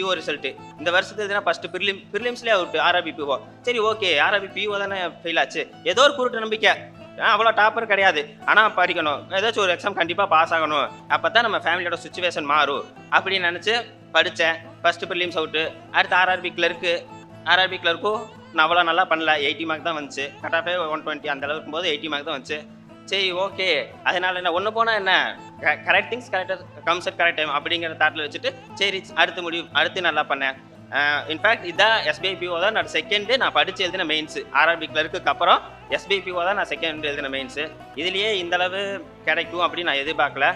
PO result இந்த வருஷத்துக்கு எதுனா ஃபர்ஸ்ட் பிரிலிம் பிரிலிம்ஸ்லேயே அவுட் ஆர்ஆர்பி பிஓ சரி ஓகே ஆர்ஆர்பி பிஓ தானே ஃபெயில் ஆச்சு. ஏதோ ஒரு குருட்டு நம்பிக்கை. அவ்வளோ டாப்பர் கிடையாது. ஆனால் படிக்கணும். ஏதாச்சும் ஒரு எக்ஸாம் கண்டிப்பாக பாஸ் ஆகணும். அப்போ தான் நம்ம ஃபேமிலியோட சுச்சுவேஷன் மாறும். அப்படின்னு நினச்சி படித்தேன் ஃபர்ஸ்ட் ப்ரிலிம்ஸ் அவுட்டு அடுத்து ஆர்ஆர்பி கிளர்க்கு ஆர்ஆர்பி கிளர்க்கும் நான் அவ்வளோ நல்லா பண்ணல. எயிட்டி மார்க் தான் வந்துச்சு. கட் ஆஃபே ஒன் டுவெண்ட்டி அந்த அளவுக்கு போது எயிட்டி மார்க் தான் வந்துச்சு. சரி ஓகே அதனால என்ன ஒன்று போனால் என்ன? கரெக்ட் திங்ஸ் கரெக்டாக கம்ஸ் அட் கரெக்ட் டைம் அப்படிங்கிற தாட்டில் வச்சுட்டு சரி அடுத்து முடிவு அடுத்து நல்லா பண்ணேன். இன்ஃபேக்ட் இதான் எஸ்பிஐ பிஓ தான் நான் செகண்டு நான் படித்து எழுதின மெயின்ஸு ஆர்ஆர்பி கிளர்க்கு அப்புறம் எஸ்பிஐ பிஓ தான் நான் செகண்ட் எழுதின மெயின்ஸு இதுலேயே இந்த அளவு கிடைக்கும் அப்படின்னு நான் எதிர்பார்க்கல.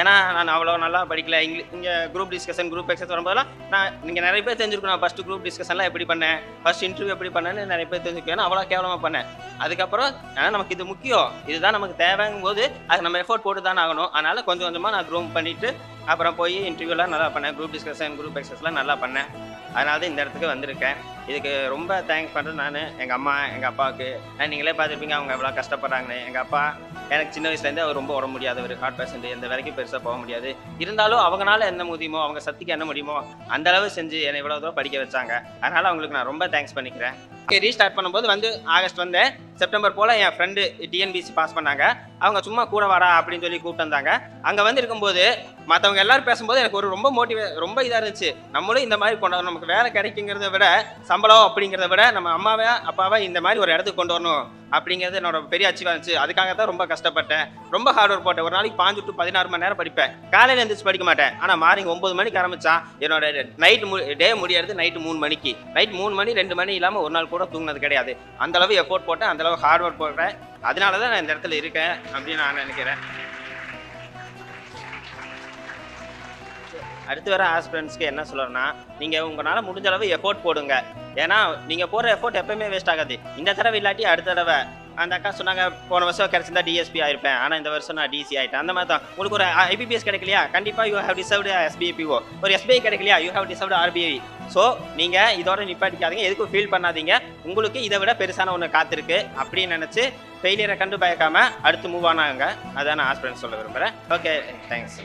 ஏன்னா நான் அவ்வளோ நல்லா படிக்கல. இங்கே இங்கே குரூப் டிஸ்கஷன் குரூப் எக்ஸஸ் வரும்போதெல்லாம் நான் நீங்கள் நிறைய பேர் தெரிஞ்சிருக்கணும். நான் ஃபஸ்ட்டு குரூப் டிஸ்கஷன்லாம் எப்படி பண்ணேன்? ஃபஸ்ட் இன்டர்வியூ எப்படி பண்ணேன்னு நிறைய பேர் தெரிஞ்சுக்கணும் அவ்வளோ கேவலமாக பண்ணேன். அதுக்கப்புறம் ஆனால் நமக்கு இது முக்கியம். இதுதான் நமக்கு தேவைங்கும் போது அது நம்ம எஃபோர்ட் போட்டு தான் ஆகணும். அதனால் கொஞ்சம் கொஞ்சமாக நான் க்ரூம் பண்ணிவிட்டு அப்புறம் போய் இன்டர்வியூலாம் நல்லா பண்ணேன். குரூப் டிஸ்கஷன் குரூப் எக்ஸஸ்லாம் நல்லா பண்ணேன். அதனால தான் இந்த இடத்துக்கு வந்திருக்கேன். இதுக்கு ரொம்ப தேங்க்ஸ் பண்ணுறேன் நான். எங்கள் அம்மா எங்கள் அப்பாவுக்கு. ஆனால் நீங்களே பார்த்துருப்பீங்க அவங்க எவ்வளோ கஷ்டப்படுறாங்கன்னு. எங்கள் அப்பா எனக்கு சின்ன வயசுலேருந்தே அவர் ரொம்ப உடம்பு முடியாதவர். ஹார்ட் பேஷண்ட் எந்த வேலைக்கும் பெருசாக போக முடியாது. இருந்தாலும் அவங்களால என்ன முடியுமோ அவங்க சக்திக்கு என்ன முடியுமோ அந்தளவு செஞ்சு என்னை இவ்வளோ தூரம் படிக்க வச்சாங்க. அதனால் அவங்களுக்கு நான் ரொம்ப தேங்க்ஸ் பண்ணிக்கிறேன். ரீஸ்டார்ட் பண்ணும்போது வந்து ஆகஸ்ட் வந்தேன் செப்டம்பர் போல் என் ஃப்ரெண்டு டிஎன்பிசி பாஸ் பண்ணாங்க. அவங்க சும்மா கூட வாடா அப்படின்னு சொல்லி கூப்பிட்டு வந்தாங்க. அங்கே வந்து இருக்கும்போது மற்றவங்க எல்லாரும் பேசும்போது எனக்கு ஒரு ரொம்ப மோட்டிவே ரொம்ப இதாக இருந்துச்சு. நம்மளும் இந்த மாதிரி கொண்டு வரணும். நமக்கு வேலை கிடைக்குங்கிறத விட சம்பளம் அப்படிங்கிறத விட நம்ம அம்மாவை அப்பாவை இந்த மாதிரி ஒரு இடத்துக்கு கொண்டு வரணும் அப்படிங்கிறது என்னோட பெரிய அச்சீவாக இருந்துச்சு. அதுக்காக தான் ரொம்ப கஷ்டப்பட்டேன். ரொம்ப ஹார்ட் ஒர்க் போட்டேன். ஒரு நாளைக்கு பாஞ்சு டு பதினாறு மணி நேரம் படிப்பேன். காலையில் எழுந்திரிச்சு படிக்க மாட்டேன். ஆனால் மார்னிங் ஒம்பது மணிக்கு ஆரம்பிச்சா என்னோட நைட் மு டே முடியறது நைட்டு மூணு மணிக்கு. நைட் மூணு மணி ரெண்டு மணி இல்லாமல் ஒரு நாள் கூட தூங்கினது கிடையாது. அந்தளவு எஃபோர்ட் போட்டேன் அந்தளவு ஹார்ட் ஒர்க் போடுறேன் அதனால தான் நான் இந்த இடத்துல இருக்கேன் அப்படின்னு நான் நினைக்கிறேன். அடுத்து வர ஆஸ்பிரண்ட்ஸ்க்கு என்ன சொல்கிறேன்னா நீங்கள் உங்களால் முடிஞ்ச அளவு எஃபோர்ட் போடுங்க. ஏன்னா நீங்கள் போடுற எஃபோர்ட் எப்பயுமே வேஸ்ட் ஆகாது. இந்த தடவை இல்லாட்டி அடுத்த தடவை. அந்த அக்கா சொன்னாங்க போன வருஷம் கிடைச்சிருந்தா டிஎஸ்பி ஆயிருப்பேன். ஆனால் இந்த வருஷம் நான் டிசி ஆயிட்டேன். அந்த மாதிரி தான். உங்களுக்கு ஒரு ஐபிபிஎஸ் கிடைக்கலையா? கண்டிப்பாக you have deserved SBI PO ஒரு எஸ்பிஐ கிடைக்கலையா? You have deserved RBI so நீங்கள் இதோட நிப்பாட்டிக்காதீங்க. எதுக்கும் ஃபீல் பண்ணாதீங்க. உங்களுக்கு இதை விட பெருசான ஒன்று காத்திருக்கு. அப்படின்னு நினச்சி ஃபெயிலியரை கண்டு பயக்காமல் அடுத்து மூவ் ஆனாங்க அதான் நான் ஆஸ்பிரன்ஸ் சொல்ல விரும்புகிறேன் ஓகே தேங்க்ஸ்